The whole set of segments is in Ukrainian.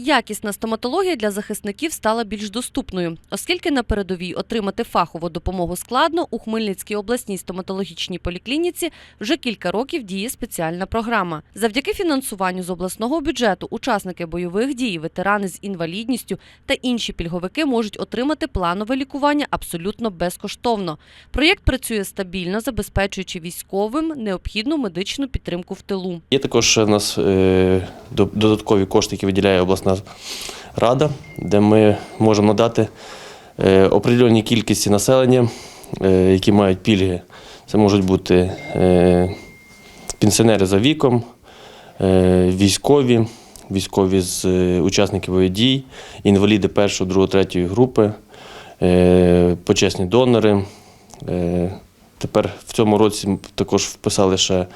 Якісна стоматологія для захисників стала більш доступною, оскільки на передовій отримати фахову допомогу складно, у Хмельницькій обласній стоматологічній поліклініці вже кілька років діє спеціальна програма. Завдяки фінансуванню з обласного бюджету учасники бойових дій, ветерани з інвалідністю та інші пільговики можуть отримати планове лікування абсолютно безкоштовно. Проєкт працює стабільно, забезпечуючи військовим необхідну медичну підтримку в тилу. Є також у нас е, до- додаткові кошти, які виділяє обласна рада, де ми можемо надати е, определеній кількості населення, е, які мають пільги. Це можуть бути е, пенсіонери за віком, військові, військові з учасників бойових дій, інваліди першої, другої, третьої групи, почесні донори. Тепер в цьому році також вписали ще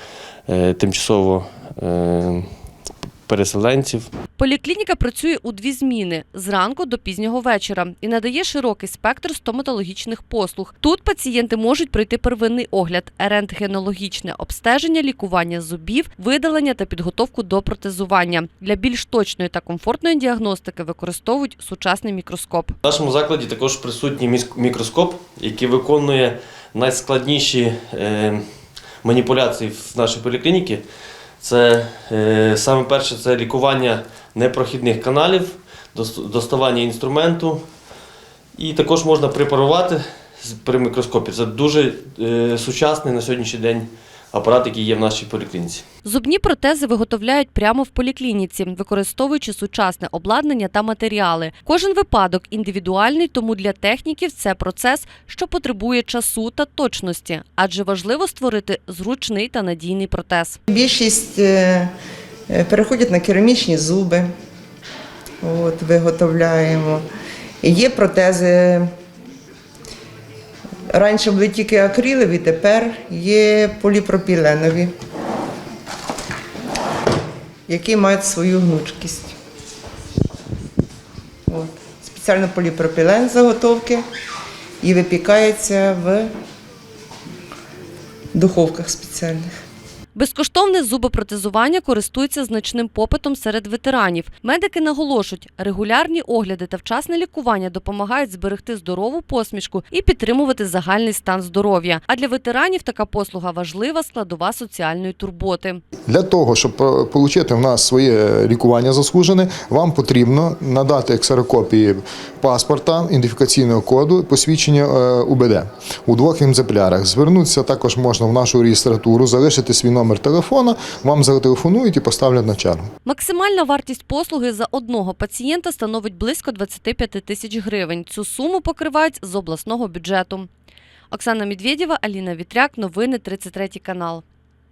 тимчасово переселенців. Поліклініка працює у дві зміни зранку до пізнього вечора і надає широкий спектр стоматологічних послуг. Тут пацієнти можуть пройти первинний огляд, рентгенологічне обстеження, лікування зубів, видалення та підготовку до протезування. Для більш точної та комфортної діагностики використовують сучасний мікроскоп. В нашому закладі також присутній мікроскоп, який виконує найскладніші е, маніпуляції в нашій поліклініці. Це е, саме перше це лікування непрохідних каналів, доставання інструменту. І також можна препарувати при мікроскопі. Це дуже е, сучасний на сьогоднішній день апарат, який є в нашій поліклініці. Зубні протези виготовляють прямо в поліклініці, використовуючи сучасне обладнання та матеріали. Кожен випадок індивідуальний, тому для техніків це процес, що потребує часу та точності, адже важливо створити зручний та надійний протез. Більшість е, е, переходять на керамічні зуби. От, виготовляємо. Є протези. Раніше були тільки акрилові, тепер є поліпропіленові, які мають свою гнучкість. От. Спеціально поліпропілен заготовки і випікається в духовках спеціальних. Безкоштовне зубопротезування користується значним попитом серед ветеранів. Медики наголошують, регулярні огляди та вчасне лікування допомагають зберегти здорову посмішку і підтримувати загальний стан здоров'я. А для ветеранів така послуга важлива складова соціальної турботи. Для того, щоб отримати в нас своє лікування заслужене, вам потрібно надати ксерокопії паспорта, ідентифікаційного коду, посвідчення е, УБД у двох екземплярах. Звернутися також можна в нашу реєстратуру, залишити свій номер телефона, вам зателефонують і поставлять на чергу. Максимальна вартість послуги за одного пацієнта становить близько 25 тисяч гривень. Цю суму покривають з обласного бюджету. Оксана Медведєва, Аліна Вітряк. Новини 33 канал.